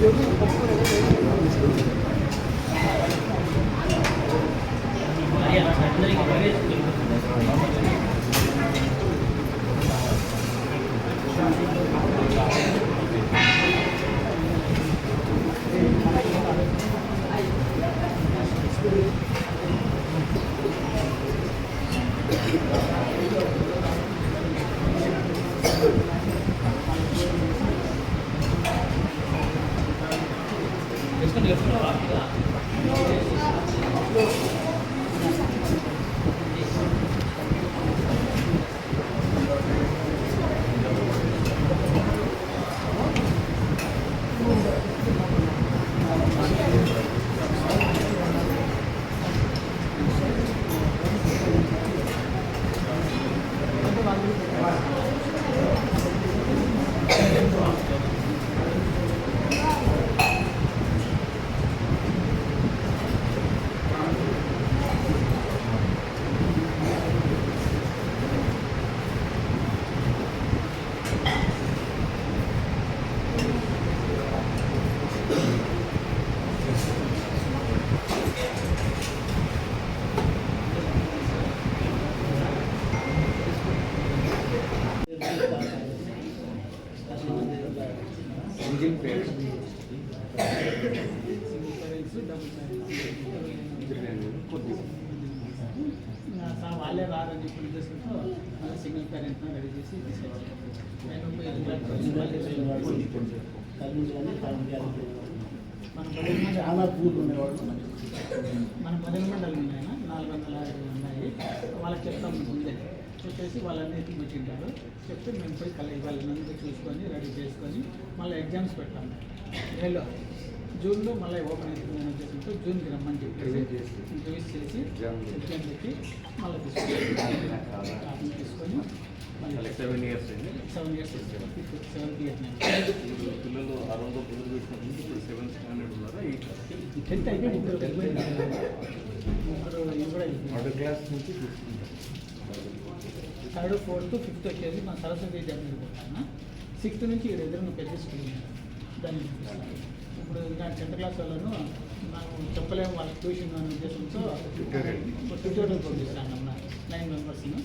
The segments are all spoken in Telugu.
ありがとうございます。పేరు వాళ్ళే రారని చెప్పి ఉద్దేశంతో మళ్ళీ సింగిల్ పేరెంట్ రెడీ చేసి మన పదిహేను మంది చాలా పూలు ఉండేవాళ్ళు మన పదిహేను మండలు ఉన్నాయి నాలుగు వందల యాభై ఉన్నాయి వాళ్ళకి చెప్తాం ముందే చెప్పేసి వాళ్ళన్నీ ఎత్తుకొచ్చింటారు చెప్తే మేము పోయి కల వాళ్ళందరూ చూసుకొని రెడీ చేసుకొని మళ్ళీ ఎగ్జామ్స్ పెట్టాము మేలో జూన్లో మళ్ళీ ఓపెన్ అవుతుందని ఉద్దేశంతో జూన్కి రమ్మని చెప్పేసి రిలీజ్ చేసి. ఎగ్జామ్ పెట్టి మళ్ళీ తీసుకొని తీసుకొని సెవెన్ ఇయర్స్ అండి. సెవెన్ ఇయర్స్ సెవెంత్ ఇయర్ ఇప్పుడు పిల్లలు ఆ రోజు పిల్లలు ఇప్పుడు సెవెంత్ స్టాండర్డ్ ఉన్నారా? టెన్త్ అయిపోయి ముగ్గురు. ముగ్గురు కూడా. థర్డ్ క్లాస్ నుంచి థర్డ్ ఫోర్త్ ఫిఫ్త్ వచ్చేసి మన సరస్వతి విద్యార్థి పోతాను సిక్స్త్ నుంచి ఇక్కడ ఎదురున్న పెద్ద స్కూల్ దాన్ని చూపిస్తాను. ఇప్పుడు ఇంకా టెన్త్ క్లాస్ వాళ్ళను మనం చెప్పలేము వాళ్ళకి ట్యూషన్ అనే ఉద్దేశంతో ట్యూటోరియల్ పంపిస్తాను అన్న నైన్ మెంబర్స్ను.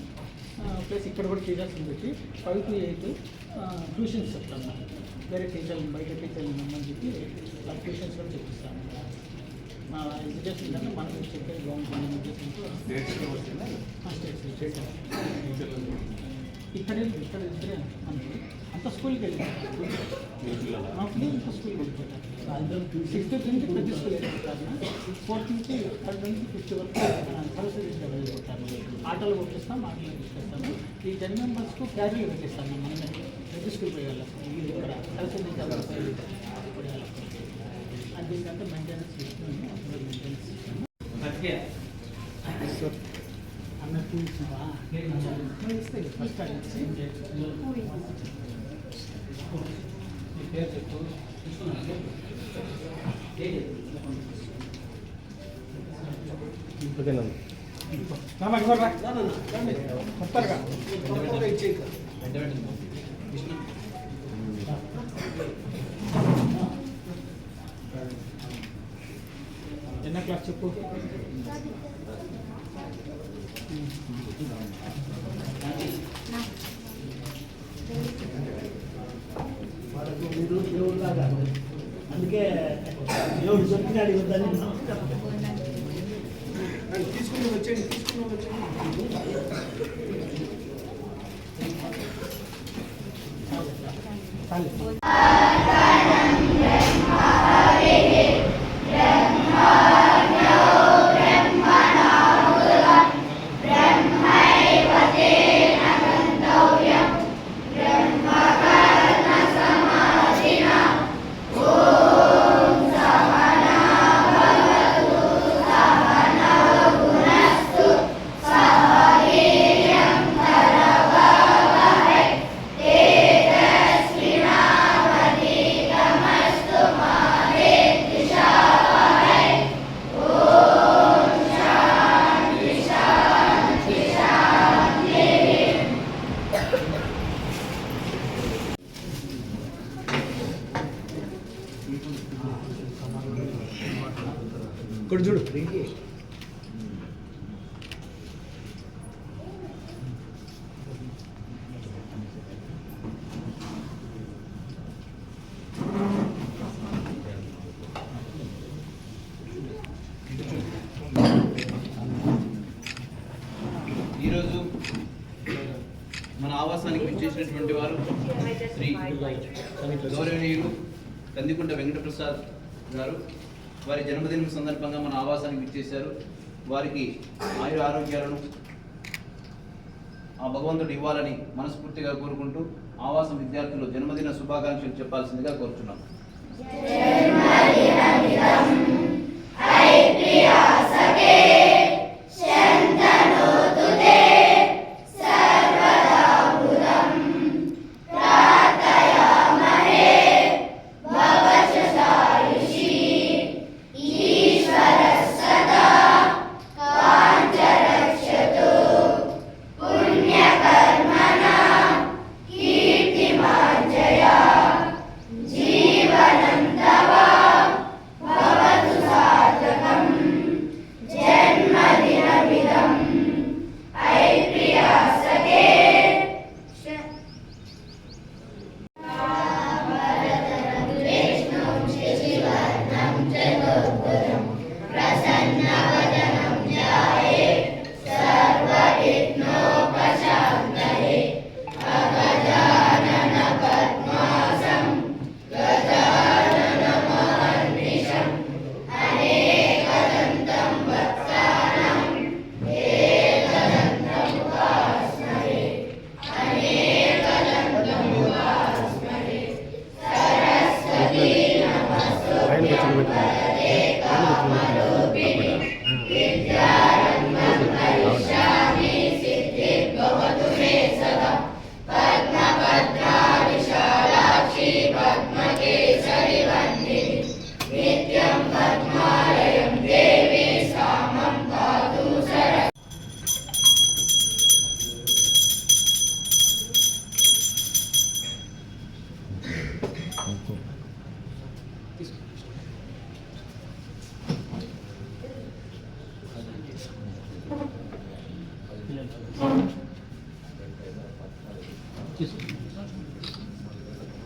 ప్లస్ ఇక్కడ కూడా టీచర్స్ పెట్టి ఫైవ్ టు ఎయిత్ ట్యూషన్స్ చెప్తాను వేరే టీచర్లు బయట టీచర్లు నమ్మని చెప్పి వాళ్ళ ట్యూషన్స్ కూడా చెప్పిస్తాను మా ఎడ్యుకేషన్ కన్నా మనకు చెప్పే స్టేట్స్లో వచ్చిందా? ఇక్కడ ఇక్కడ ఇద్దరే మనకి అంత స్కూల్కి వెళ్ళి పిల్లలు ఇంత స్కూల్కి వెళ్ళిపోతారు? సిక్స్త్ నుంచి పెద్ద స్కూల్ వెళ్ళిపోతారు. ఫోర్త్ నుంచి థర్డ్ నుంచి ఫిఫ్త్ వరకు సరస్వతి వెళ్ళిపోతారు. ఆటలు పంపిస్తాం ఆటలు తీసుకొస్తాము ఈ టెన్ మెంబర్స్కు క్యారీలు పెట్టిస్తాము మనమే పెద్ద స్కూల్ పోయే ఇక్కడ సరస్వతి విద్య వాళ్ళకి పోయే వాళ్ళకి. అది దీనికంటే మెయింటెనెన్స్ ఇస్తున్నాము అప్పుడు మెయింటెనెన్స్ ఇస్తాము అన్నట్టు ఇచ్చినావా ఇస్తే ఫస్ట్ అది నీ పేరు చెప్పు చెప్పు. వాళ్ళకు మీరు దేవుళ్ళలాగా అందుకే దేవుడు చెప్పినాడు ఇవ్వద్దని తీసుకుని వచ్చేయండి తీసుకుని వచ్చేయండి. చూడు ఈరోజు మన ఆవాసానికి విచ్చేసినటువంటి వారు శ్రీ గౌరవనీయులు కందికుంట వెంకటప్రసాద్ గారు. వారి జన్మదినం సందర్భంగా మన ఆవాసానికి విచ్చేశారు. వారికి ఆయుర ఆరోగ్యాలను ఆ భగవంతుడు ఇవ్వాలని మనస్ఫూర్తిగా కోరుకుంటూ ఆవాసం విద్యార్థులు జన్మదిన శుభాకాంక్షలు చెప్పాల్సిందిగా కోరుచున్నాం. తీసుకో